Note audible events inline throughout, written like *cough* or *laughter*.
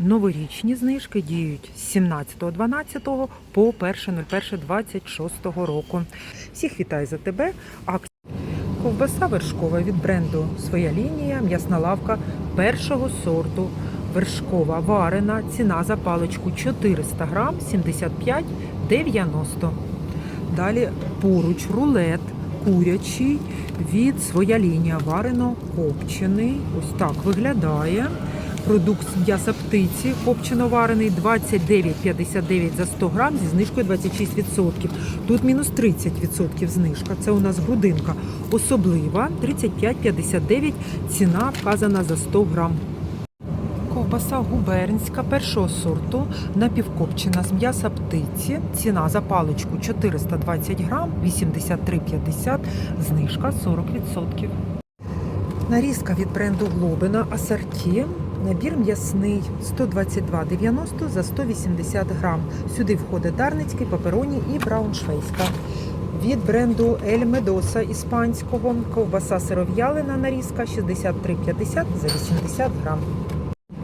Новорічні знижки діють з 17.12 по 1.01.26 року. Всіх вітаю за тебе. Ковбаса вершкова від бренду Своя лінія, м'ясна лавка першого сорту. Вершкова варена, ціна за паличку 400 грам 75,90. Далі поруч рулет курячий від своя лінія варено копчений. Ось так виглядає. Продукт з м'яса птиці копчено варений 29,59 за 100 грам зі знижкою 26%. Тут мінус 30% знижка. Це у нас грудинка особлива 35,59 ціна вказана за 100 грам. Ковбаса губернська першого сорту напівкопчена з м'яса птиці. Ціна за паличку 420 грам, 83,50, знижка 40%. Нарізка від бренду Глобина Асорті. Набір м'ясний 122,90 за 180 грам. Сюди входить дарницький, папероні і брауншвейська. Від бренду Ель Медоса іспанського ковбаса сиров'ялина нарізка 63,50 за 80 грам.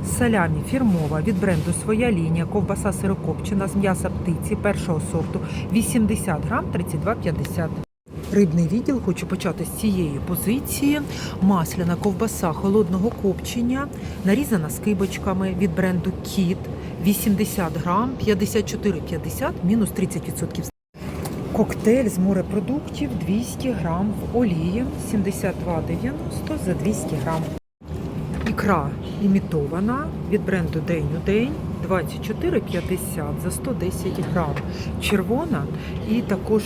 Салямі фірмова від бренду Своя лінія, ковбаса сирокопчена з м'яса птиці першого сорту 80 грам 32,50. Рибний відділ хочу почати з цієї позиції. Масляна ковбаса холодного копчення, нарізана скибочками від бренду Кіт 80 грам 54,50, мінус 30%. Коктейль з морепродуктів 200 грам в олії 72,90 за 200 грам. Ікра імітована від бренду День у день 24,50 за 110 грам. Червона і також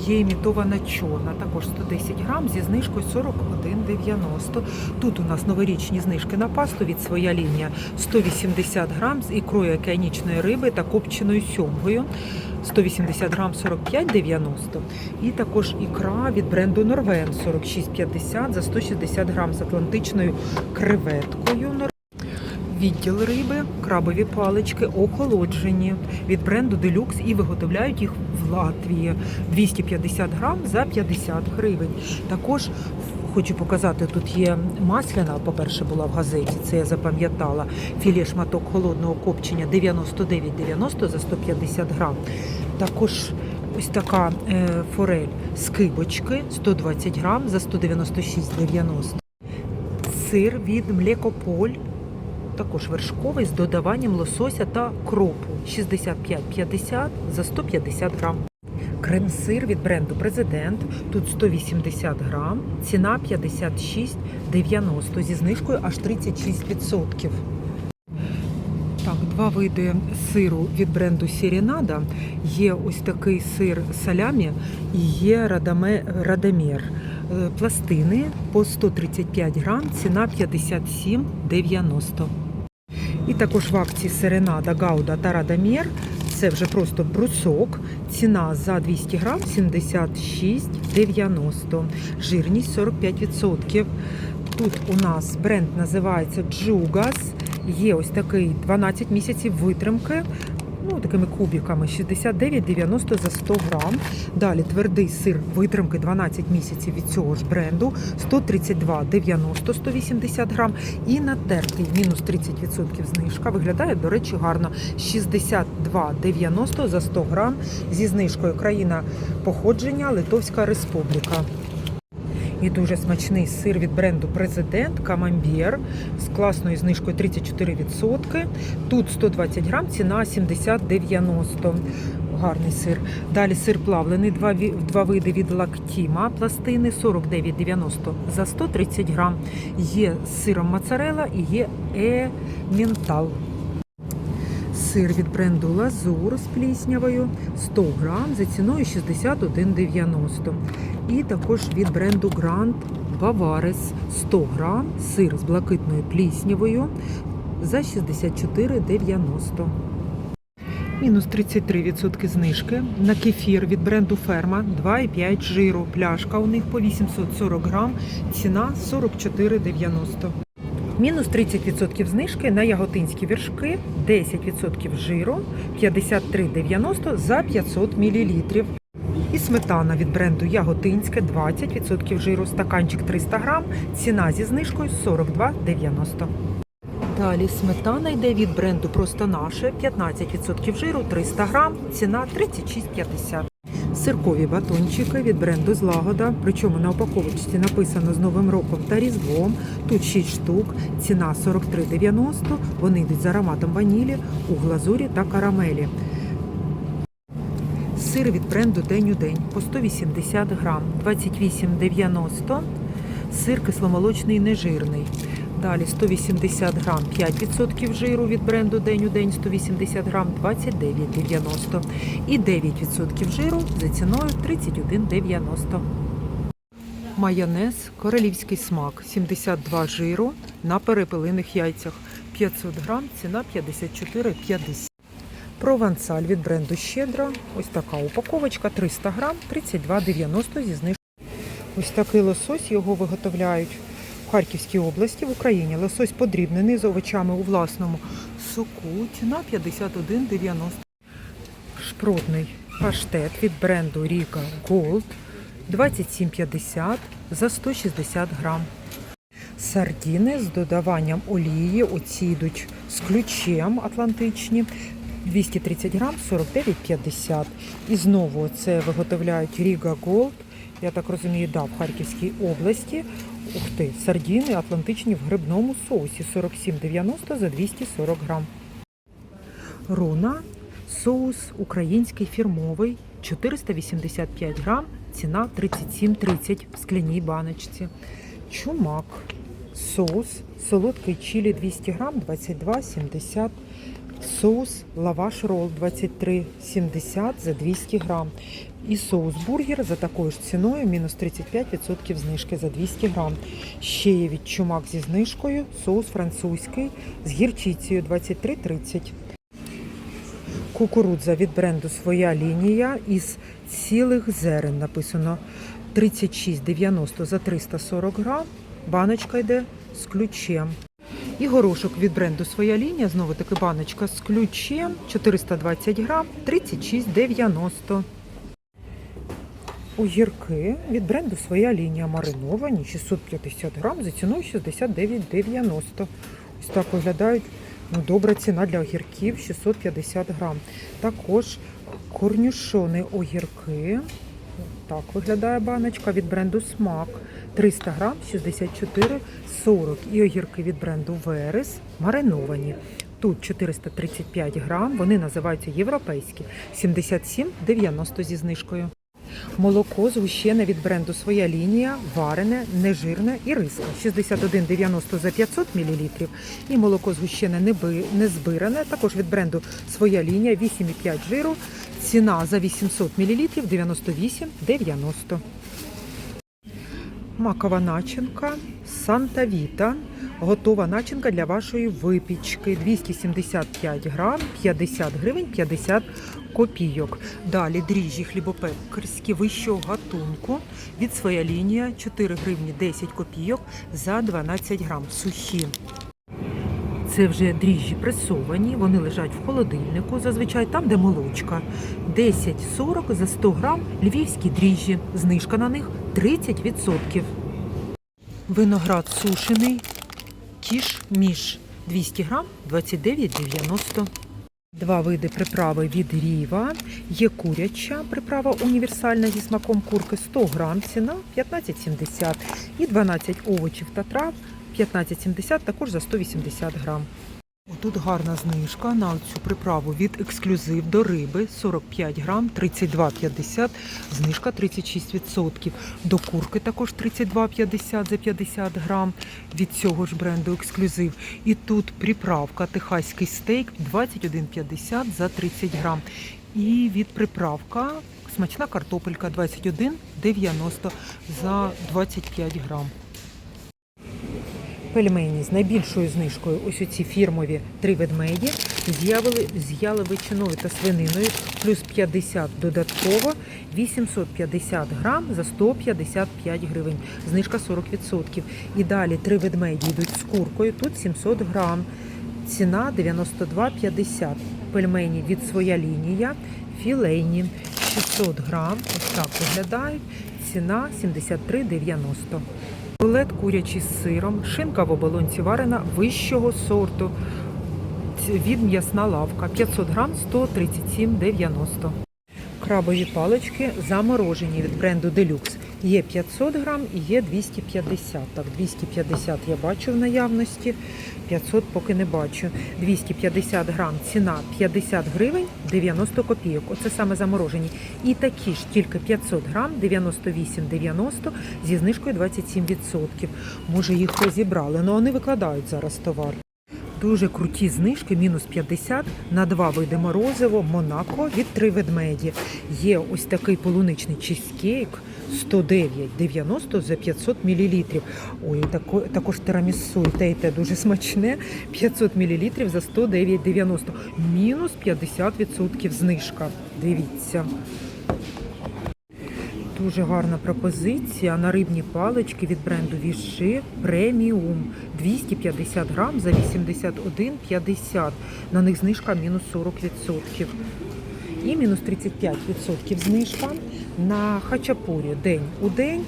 є імітована чорна, також 110 грам зі знижкою 41,90. Тут у нас новорічні знижки на пасту від своя лінія 180 грам з ікрою океанічної риби та копченою сьомгою. 180 грам 45,90. І також ікра від бренду Норвен 46,50 за 160 грам з атлантичною креветкою. Відділ риби, крабові палички охолоджені від бренду Делюкс і виготовляють їх в Латвії 250 грам за 50 гривень. Також хочу показати, тут є масляна, по-перше, була в газеті, це я запам'ятала. Філе шматок холодного копчення 99,90 за 150 грам. Також ось така е, форель з кибочки 120 грам за 196,90. Сир від Млекополь також вершковий з додаванням лосося та кропу 65,50 за 150 грам. Крем-сир від бренду Президент. Тут 180 грам, ціна 56,90 зі знижкою аж 36%. Так, два види сиру від бренду Сірінада. Є ось такий сир салямі і є радамер. Е, Пластини по 135 грам, ціна 57,90. І також в акції Серенада, Гауда та Радамєр. Це вже просто брусок. Ціна за 200 грам 76,90. Жирність 45%. Тут у нас бренд називається Джугас. Є ось такий 12 місяців витримки. Ну, такими кубиками 69,90 за 100 грам. Далі твердий сир витримки 12 місяців від цього ж бренду 132,90 180 грам. І натертий мінус 30% знижка. Виглядає, до речі, гарно. 62,90 за 100 грам зі знижкою країна походження Литовська Республіка. І дуже смачний сир від бренду Президент Камамбєр з класною знижкою 34%. Тут 120 грам, ціна 70,90. Гарний сир. Далі сир плавлений, два, два види від лактіма, пластини 49,90 за 130 грам. Є сиром моцарелла і є ементал. Сир від бренду Лазур з пліснявою 100 грам за ціною 61,90. І також від бренду Гранд Баварес 100 грам сир з блакитною пліснявою за 64,90. Мінус 33% знижки на кефір від бренду Ферма 2,5 жиру. Пляшка у них по 840 грам, ціна 44,90. Мінус 30% знижки на яготинські вершки, 10% жиру, 53,90 за 500 мл. І сметана від бренду Яготинське 20% жиру, стаканчик 300 грам, ціна зі знижкою 42,90. Далі сметана йде від бренду Просто наше 15% жиру 300 грам, ціна 36,50. Сиркові батончики від бренду Злагода. Причому на упаковочці написано з Новим роком та Різдвом. Тут 6 штук, ціна 43,90. Вони йдуть з ароматом ванілі, у глазурі та карамелі. Сир від бренду День у день по 180 грам, 28,90. Сир кисломолочний нежирний. Далі 180 грам, 5% жиру від бренду День у день, 180 грам, 29,90. І 9% жиру за ціною 31,90. Майонез королівський смак 72 жиру на перепелиних яйцях 500 грам, ціна 54,50. Провансаль від бренду Щедро. Ось така упаковочка 300 грам, 32,90 зі знижкою. Ось такий лосось його виготовляють в Харківській області в Україні. Лосось подрібнений з овочами у власному соку. Ціна 51,90. Шпротний паштет від бренду Ріка Gold 27,50 за 160 грам. Сардіни з додаванням олії. Оці йдуть з ключем атлантичні. 230 грам 49,50. І знову це виготовляють Ріга Голд. Я так розумію, да, в Харківській області. Ух ти, сардіни атлантичні в грибному соусі. 47,90 за 240 грам. Руна, соус український фірмовий. 485 грам, ціна 37,30 в скляній баночці. Чумак, соус, солодкий чилі 200 грам, 22,70 Соус лаваш рол 23,70 за 200 грам. І соус бургер за такою ж ціною мінус 35% знижки за 200 грам. Ще є від чумак зі знижкою, соус французький з гірчицею 23,30. Кукурудза від бренду Своя лінія із цілих зерен написано 36,90 за 340 грам. Баночка йде з ключем. І горошок від бренду Своя лінія, знову таки баночка з ключем 420 грам, 36,90. Огірки від бренду Своя лінія мариновані 650 грам за ціною 69,90. Ось так виглядають ну, добра ціна для огірків 650 грам. Також корнюшони огірки. Так виглядає баночка від бренду Смак. 300 грам 64,40. І огірки від бренду Верес мариновані. Тут 435 грам, вони називаються європейські. 77,90 зі знижкою. Молоко згущене від бренду Своя лінія, варене, нежирне і риска. 61,90 за 500 мл. І молоко згущене незбиране, також від бренду Своя лінія, 8,5 жиру. Ціна за 800 мл 98,90. Макова начинка Санта Віта. Готова начинка для вашої випічки. 275 грам, 50 гривень, 50 копійок. Далі дріжджі хлібопекарські вищого гатунку. Від своя лінія 4 гривні 10 копійок за 12 грам. Сухі. Це вже дріжджі пресовані, вони лежать в холодильнику, зазвичай там, де молочка. 10,40 за 100 грам львівські дріжджі. Знижка на них 30%. Виноград сушений, кіш міш 200 грам 29,90. Два види приправи від Ріва. Є куряча приправа універсальна зі смаком курки 100 грам, ціна 15,70. І 12 овочів та трав 15,70 також за 180 грам. Отут гарна знижка на цю приправу від ексклюзив до риби 45 грам, 32,50, знижка 36%. До курки також 32,50 за 50 грам від цього ж бренду ексклюзив. І тут приправка техаський стейк 21,50 за 30 грам. І від приправка смачна картопелька 21,90 за 25 грам. Пельмені з найбільшою знижкою, ось оці фірмові три ведмеді, з'явили з яловичиною та свининою, плюс 50 додатково, 850 грам за 155 гривень, знижка 40%. І далі три ведмеді йдуть з куркою, тут 700 грам, ціна 92,50. Пельмені від своя лінія, філейні 600 грам, ось так виглядають, ціна 73,90. Рулет курячий з сиром, шинка в оболонці варена вищого сорту. Від м'ясна лавка 500 грам 137,90. Крабові палички заморожені від бренду Deluxe. Є 500 грам і є 250. Так, 250 я бачу в наявності, 500 поки не бачу. 250 грам ціна 50 гривень 90 копійок. Оце саме заморожені. І такі ж тільки 500 грам 98,90 зі знижкою 27%. Може їх розібрали, але вони викладають зараз товар. Дуже круті знижки, мінус 50 на два види морозиво, Монако від три ведмеді. Є ось такий полуничний чизкейк 109,90 за 500 мл. Ой, тако, також тирамісу, і те, і те дуже смачне. 500 мл за 109,90. Мінус 50% знижка. Дивіться. Дуже гарна пропозиція на рибні палички від бренду Віши преміум 250 грам за 81,50. На них знижка мінус 40%. І мінус 35% знижка на хачапурі день у день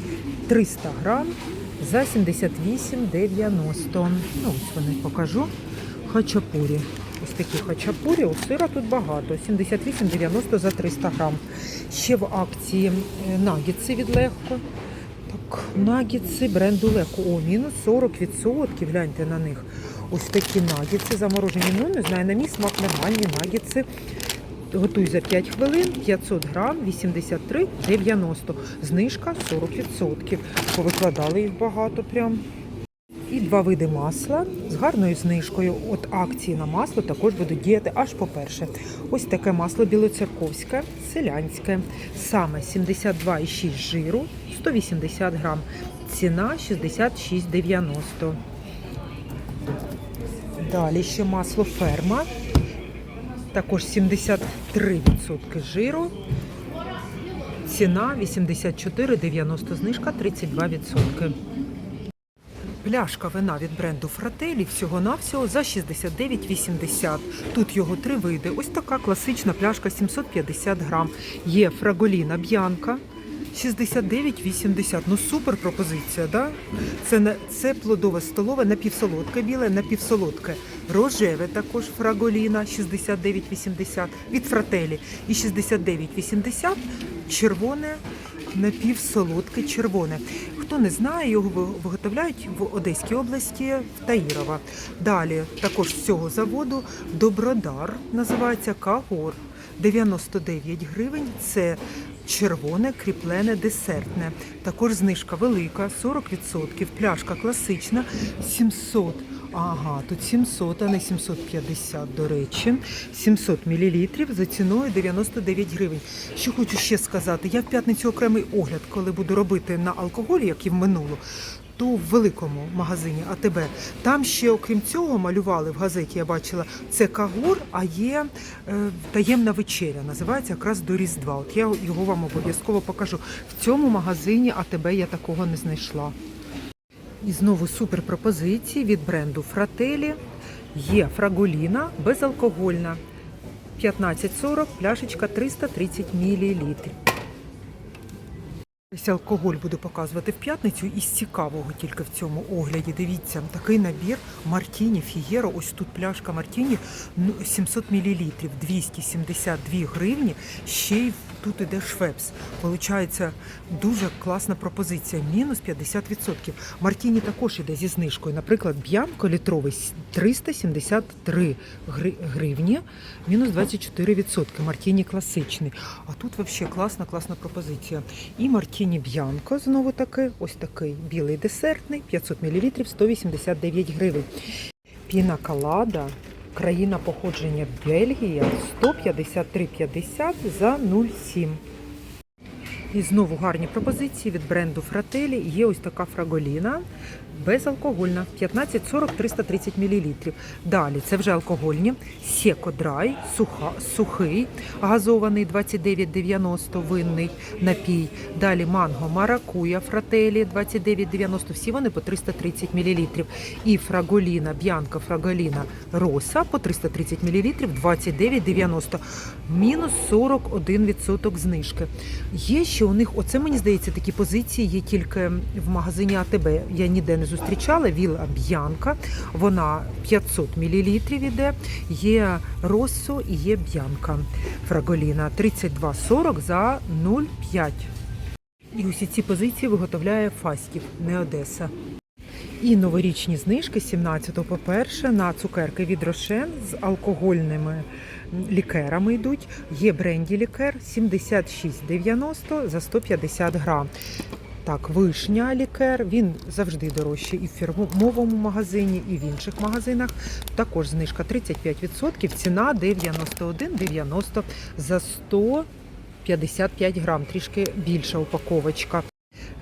300 грам за 78,90. Ну, ось вони покажу. Хачапурі. Такі хачапурі. У сира тут багато. 78,90 за 300 грам. Ще в акції е, нагітси від легко. Так, нагітси бренду Легко. О, мінус 40%. Гляньте на них. Ось такі нагітси заморожені. Ну, не знаю, на мій смак нормальні нагітси. Готуй за 5 хвилин, 500 грам, 83,90. Знижка 40%. Повикладали їх багато прям. І два види масла гарною знижкою. От акції на масло також будуть діяти аж по-перше. Ось таке масло білоцерковське, селянське, саме 72,6 жиру, 180 грам. Ціна 66,90. Далі ще масло ферма. Також 73% жиру. Ціна 84,90 знижка 32%. Пляшка вина від бренду Фрателі всього-навсього за 69,80. Тут його три види. Ось така класична пляшка 750 грам. Є фраголіна б'янка 69,80. Ну супер пропозиція, да? Це, це плодове столове напівсолодке біле, напівсолодке. Рожеве також фраголіна 69,80 від Фрателі. І 69,80 червоне напівсолодке червоне. Хто не знає, його виготовляють в Одеській області в Таїрова. Далі також з цього заводу Добродар називається Кагор. 99 гривень. Це червоне кріплене десертне. Також знижка велика, 40%. Пляшка класична 700. Ага, тут 700, а не 750, до речі. 700 мл за ціною 99 гривень. Що хочу ще сказати, я в п'ятницю окремий огляд, коли буду робити на алкоголі, як і в минулу, то в великому магазині АТБ. Там ще, окрім цього, малювали в газеті, я бачила, це кагор, а є е, таємна вечеря. Називається якраз до Різдва. От я його вам обов'язково покажу. В цьому магазині АТБ я такого не знайшла. І знову супер пропозиції від бренду Фрателі. Є фраголіна безалкогольна. 15,40, пляшечка 330 мл. Ось алкоголь буду показувати в п'ятницю із цікавого тільки в цьому огляді. Дивіться, такий набір Мартіні Фієро. Ось тут пляшка Мартіні ну, 700 мл, 272 гривні. Ще й тут іде швепс. Получається дуже класна пропозиція. Мінус 50%. Мартіні також іде зі знижкою. Наприклад, б'янко літровий 373 гри- гривні, мінус 24%. Мартіні класичний. А тут взагалі класна, класна пропозиція. І Мартіні Б'янко, знову таки, ось такий білий десертний, 500 мл, 189 гривень. Піна Калада, країна походження Бельгія, 153,50 за 0,7. І знову гарні пропозиції від бренду Фрателі. Є ось така фраголіна безалкогольна 15,40 330 мл. Далі це вже алкогольні. Сєко драй, суха, сухий, газований 29,90 винний напій. Далі манго маракуя фрателі 29,90. Всі вони по 330 мл. І фраголіна, б'янка фраголіна роса по 330 мл 29,90. Мінус 41% знижки. Є ще у них, оце мені здається, такі позиції є тільки в магазині АТБ. Я ніде не зустрічала. Віла Б'янка, вона 500 мл іде. Є Россо і є Б'янка Фраголіна 32,40 за 0,5. І усі ці позиції виготовляє Фастів, не Одеса. І новорічні знижки 17 по перше на цукерки від Рошен з алкогольними лікерами йдуть. Є бренді лікер 76,90 за 150 грам. Так, вишня лікер, він завжди дорожчий і в фірмовому магазині, і в інших магазинах. Також знижка 35%, ціна 91,90 за 155 грам, трішки більша упаковочка.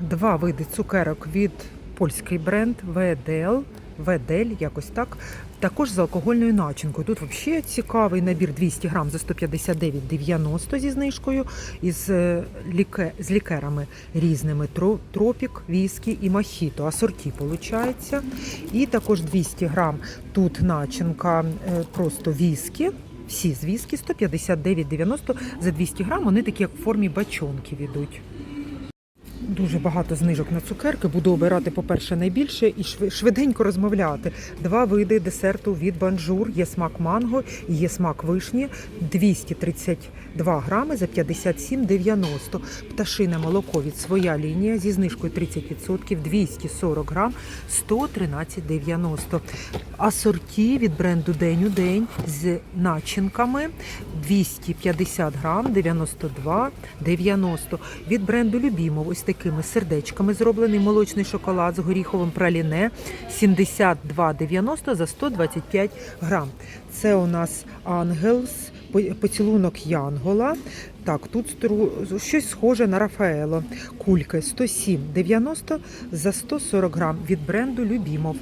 Два види цукерок від польський бренд VDL, VDL, якось так. Також з алкогольною начинкою. Тут взагалі цікавий набір 200 грам за 159,90 зі знижкою із е, ліке, з лікерами різними тропік, віскі і мохіто. Асорті виходить. І також 200 грам тут начинка е, просто віскі. Всі з віскі 159,90 за 200 грам. Вони такі як в формі бачонків ідуть. Дуже багато знижок на цукерки. Буду обирати, по-перше, найбільше і шви- швиденько розмовляти. Два види десерту від банжур. Є смак манго і є смак вишні. 232 грами за 57,90. Пташине молоко від своя лінія зі знижкою 30%, 240 грам, 113,90. Асорті від бренду День у день з начинками 250 грам, 92,90. Від бренду Любімов ось такими сердечками зроблений молочний шоколад з горіховим праліне 72,90 за 125 грам. Це у нас Ангелс, поцілунок Янгола. Так, тут щось схоже на Рафаело. Кульки 107,90 за 140 грам від бренду Любімов.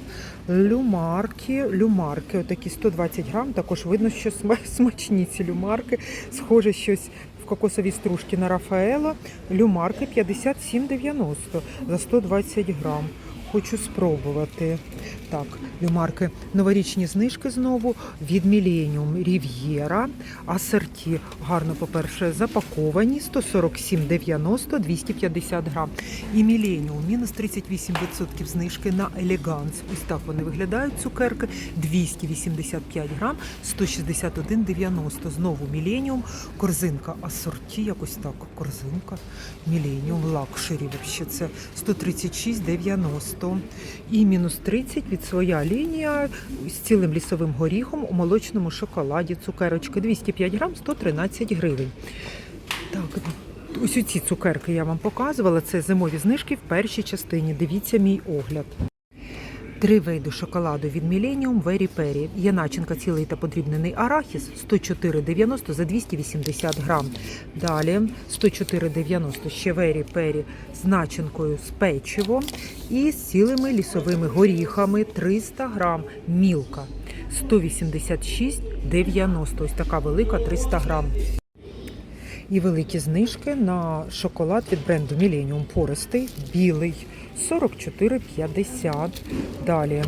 Люмарки, люмарки, отакі 120 грам. Також видно, що смачні ці люмарки. Схоже щось в кокосовій стружці на Рафаело. Люмарки 57,90 за 120 грам. Хочу спробувати. Так, люмарки. Новорічні знижки знову від Millennium Рів'єра. Асорті гарно, по-перше, запаковані 147,90, 250 грам. І Millennium мінус 38% знижки на Елеганс. Ось так вони виглядають, цукерки. 285 грам, 161,90. Знову Millennium. Корзинка асорті, якось так. Корзинка. Millennium Luxury, вообще це 136,90. І мінус 30 від своя лінія з цілим лісовим горіхом у молочному шоколаді. Цукерочки 205 грам, 113 гривень. Так, ось ці цукерки я вам показувала. Це зимові знижки в першій частині. Дивіться мій огляд. Три види шоколаду від Millennium Very Perry. Є начинка цілий та подрібнений арахіс 104,90 за 280 грам. Далі 104,90 ще Very Perry з начинкою з печивом і з цілими лісовими горіхами 300 грам. Мілка 186,90. Ось така велика 300 грам. І великі знижки на шоколад від бренду Millennium пористий, білий 44,50. Далі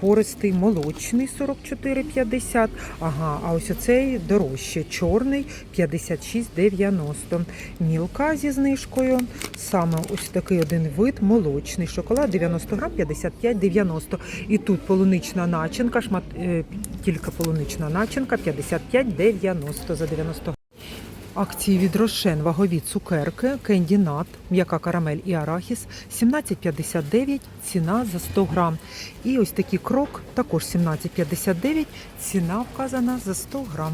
пористий молочний 44,50. Ага, а ось оцей дорожче, чорний 56,90. Мілка зі знижкою. Саме ось такий один вид молочний шоколад 90 грам 55,90. І тут полунична начинка, шмат, е, тільки полунична начинка 55,90 за 90 грам. Акції від Рошен вагові цукерки, кенді нат, м'яка карамель і арахіс 17,59 ціна за 100 грам. І ось такий крок також 17,59 ціна вказана за 100 грам.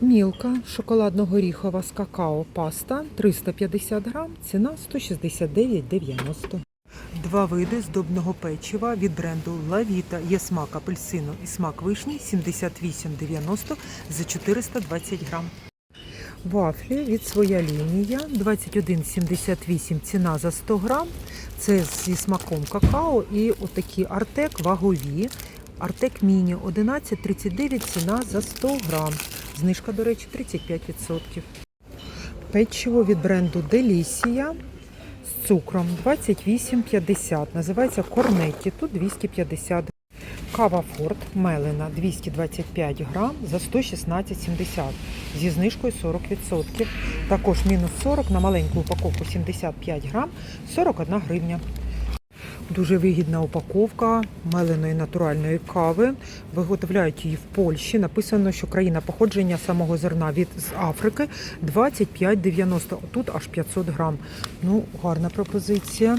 Мілка шоколадно-горіхова з какао паста 350 грам, ціна 169,90. Два види здобного печива від бренду Лавіта. Є смак апельсину і смак вишні 78,90 за 420 грам. Вафлі від своя лінія 21,78 ціна за 100 грам. Це зі смаком какао і отакі Артек вагові. Артек Міні 11,39 ціна за 100 грам. Знижка, до речі, 35%. Печиво від бренду Делісія з цукром 28,50. Називається Корнетті. Тут 250 Кава Форт Мелена 225 грам за 116,70 зі знижкою 40%. Також мінус 40 на маленьку упаковку 75 грам 41 гривня. Дуже вигідна упаковка меленої натуральної кави. Виготовляють її в Польщі. Написано, що країна походження самого зерна від з Африки 25,90. Тут аж 500 грам. Ну, гарна пропозиція.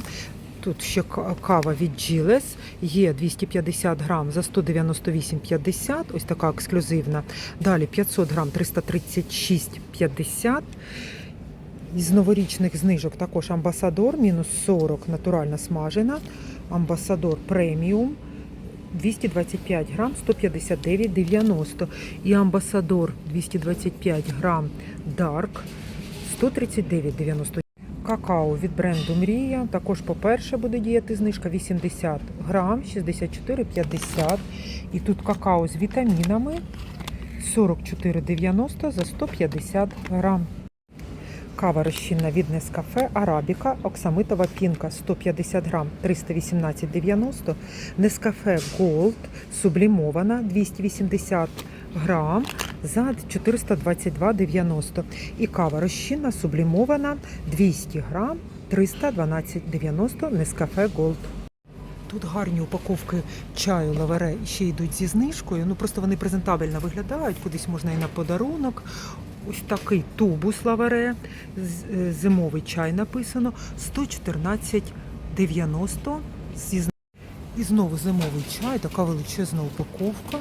Тут ще кава від Джилес. Є 250 грам за 198,50. Ось така ексклюзивна. Далі 500 грам 336,50. Із новорічних знижок також амбасадор мінус 40 натуральна смажена. Амбасадор преміум 225 грам 159,90. І амбасадор 225 грам Дарк 139,90. Какао від бренду Мрія. Також, по-перше, буде діяти знижка 80 грам 64,50. І тут какао з вітамінами 44,90 за 150 грам. Кава розчинна від Нескафе Арабіка, оксамитова пінка 150 грам 318,90. Нескафе Голд сублімована 280 грам за 422,90. І кава розчинна сублімована 200 грам 312,90 Нескафе Голд. Тут гарні упаковки чаю лавере ще йдуть зі знижкою. Ну просто вони презентабельно виглядають, кудись можна і на подарунок. Ось такий тубус лавере, е, зимовий чай написано 114,90 зі зн- І знову зимовий чай, така величезна упаковка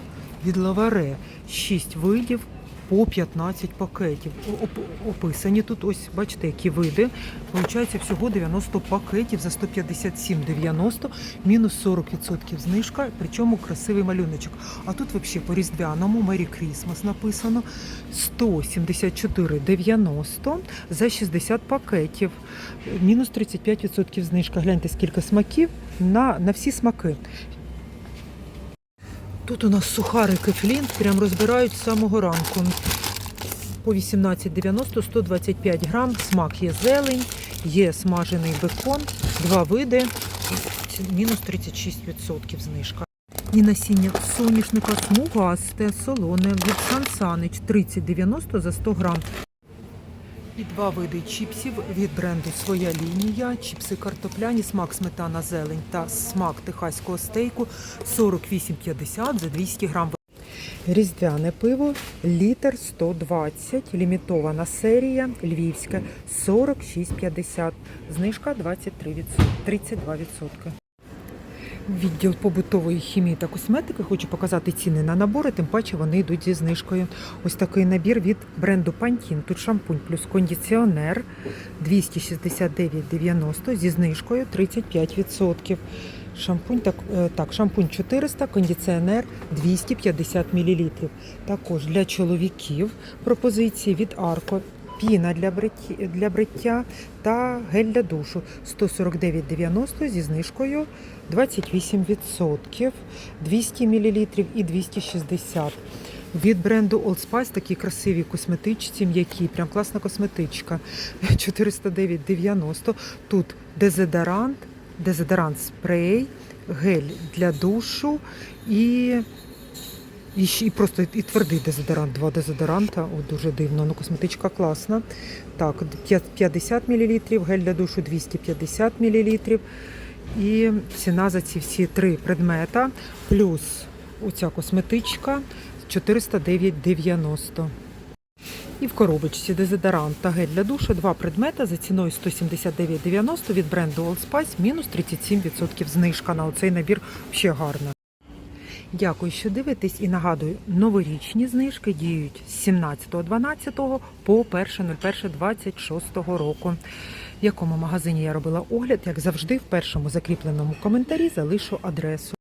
від лаваре. 6 видів по 15 пакетів. Описані тут ось, бачите, які види. Получається всього 90 пакетів за 157,90, мінус 40% знижка, причому красивий малюночок. А тут взагалі по різдвяному Merry Christmas написано 174,90 за 60 пакетів. Мінус 35% знижка. Гляньте, скільки смаків на, на всі смаки. Тут у нас сухарики флінт, прям розбирають з самого ранку. По 18,90 125 грам. Смак є зелень, є смажений бекон, два види, мінус 36% знижка. І насіння соняшника смугасте, солоне від Сансанич 30,90 за 100 грам. І два види чіпсів від бренду Своя лінія. Чіпси картопляні, смак сметана зелень та смак техаського стейку 48,50 за 200 грам. Різдвяне пиво, літр 120, лімітована серія, львівське 46,50, знижка 23%, 32%. Відділ побутової хімії та косметики хочу показати ціни на набори, тим паче вони йдуть зі знижкою. Ось такий набір від бренду Pantene. Тут шампунь плюс кондиціонер 269,90 зі знижкою 35%. Шампунь так, е, так, шампунь 400, кондиціонер 250 мл. Також для чоловіків пропозиції від Арко. Піна для бриття, для бриття та гель для душу 149,90 зі знижкою 28%, 200 мл і 260 від бренду Old Spice такі красиві косметичці, м'які, прям класна косметичка. *laughs* 409,90. Тут дезодорант, дезодорант спрей, гель для душу і, і, і просто і твердий дезодорант. Два дезодоранта. О, дуже дивно. Ну, косметичка класна. Так, 50 мл, гель для душу 250 мл. І ціна за ці всі три предмета, плюс оця косметичка 409,90. І в коробочці дезодорант та гель для душу два предмета за ціною 179,90 від бренду Old Spice, мінус 37% знижка на оцей набір ще гарна. Дякую, що дивитесь і нагадую, новорічні знижки діють з 17.12 по 1.01.26 року. В якому магазині я робила огляд, як завжди, в першому закріпленому коментарі залишу адресу.